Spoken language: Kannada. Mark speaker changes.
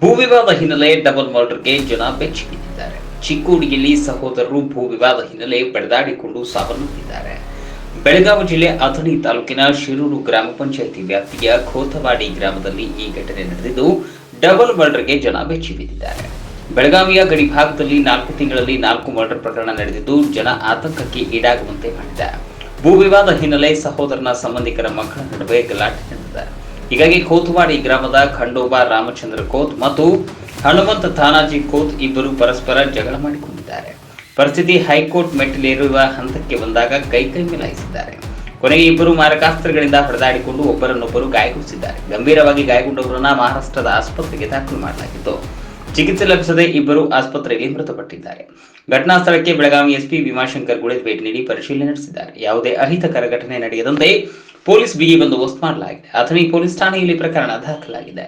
Speaker 1: ಭೂ ವಿವಾದ ಹಿನ್ನೆಲೆ ಡಬಲ್ ಮರ್ಡರ್ಗೆ ಜನ ಬೆಚ್ಚಿಬಿದ್ದಿದ್ದಾರೆ ಚಿಕ್ಕೋಡಿಯಲ್ಲಿ ಸಹೋದರರು ಭೂ ವಿವಾದ ಹಿನ್ನೆಲೆ ಪಡೆದಾಡಿಕೊಂಡು ಸಾವನ್ನಪ್ಪಿದ್ದಾರೆ. ಬೆಳಗಾವಿ ಜಿಲ್ಲೆ ಅಥಣಿ ತಾಲೂಕಿನ ಶಿರೂರು ಗ್ರಾಮ ಪಂಚಾಯಿತಿ ವ್ಯಾಪ್ತಿಯ ಖೋತವಾಡಿ ಗ್ರಾಮದಲ್ಲಿ ಈ ಘಟನೆ ನಡೆದಿದ್ದು, ಡಬಲ್ ಮರ್ಡರ್ಗೆ ಜನ ಬೆಚ್ಚಿಬಿದ್ದಿದ್ದಾರೆ ಬೆಳಗಾವಿಯ ಗಡಿ ಭಾಗದಲ್ಲಿ ನಾಲ್ಕು ತಿಂಗಳಲ್ಲಿ ನಾಲ್ಕು ಮರ್ಡರ್ ಪ್ರಕರಣ ನಡೆದಿದ್ದು, ಜನ ಆತಂಕಕ್ಕೆ ಈಡಾಗುವಂತೆ ಮಾಡಿದೆ. ಭೂ ವಿವಾದ ಹಿನ್ನೆಲೆ ಸಹೋದರನ ಸಂಬಂಧಿಕರ ಮಕ್ಕಳ ನಡುವೆ ಗಲಾಟೆ ಹೀಗಾಗಿ ಕೋತ್ವಾಡಿ ಗ್ರಾಮದ ಖಂಡೋಬಾ ರಾಮಚಂದ್ರ ಕೋತ್ ಮತ್ತು ಹನುಮಂತ ತಾನಾಜಿ ಕೋತ್ ಇಬ್ಬರು ಪರಸ್ಪರ ಜಗಳ ಮಾಡಿಕೊಂಡಿದ್ದಾರೆ. ಪರಿಸ್ಥಿತಿ ಹೈಕೋರ್ಟ್ ಮೆಟ್ಟಿಲೇರುವ ಹಂತಕ್ಕೆ ಬಂದಾಗ ಕೈ ಮಿಲಾಯಿಸಿದ್ದಾರೆ. ಕೊನೆಗೆ ಇಬ್ಬರು ಮಾರಕಾಸ್ತ್ರಗಳಿಂದ ಹೊಡೆದಾಡಿಕೊಂಡು ಒಬ್ಬರನ್ನೊಬ್ಬರು ಗಾಯಗೊಳಿಸಿದ್ದಾರೆ. ಗಂಭೀರವಾಗಿ ಗಾಯಗೊಂಡವರನ್ನ ಮಹಾರಾಷ್ಟ್ರದ ಆಸ್ಪತ್ರೆಗೆ ದಾಖಲು ಮಾಡಲಾಗಿತ್ತು. ಚಿಕಿತ್ಸೆ ಲಭಿಸದೆ ಇಬ್ಬರು ಆಸ್ಪತ್ರೆಯಲ್ಲಿ ಮೃತಪಟ್ಟಿದ್ದಾರೆ. ಘಟನಾ ಸ್ಥಳಕ್ಕೆ ಬೆಳಗಾವಿ ಎಸ್ಪಿ ಭೀಮಾಶಂಕರ್ ಗುಳೆ ಭೇಟಿ ನೀಡಿ ಪರಿಶೀಲನೆ ನಡೆಸಿದ್ದಾರೆ. ಯಾವುದೇ ಅಹಿತಕರ ಘಟನೆ ನಡೆಯದಂತೆ ಪೊಲೀಸ್ ಬಿಗಿ ಬಂದೋಬಸ್ತ್ ಮಾಡಲಾಗಿದೆ. ಅಥಣಿ ಪೊಲೀಸ್ ಠಾಣೆಯಲ್ಲಿ ಪ್ರಕರಣ ದಾಖಲಾಗಿದೆ.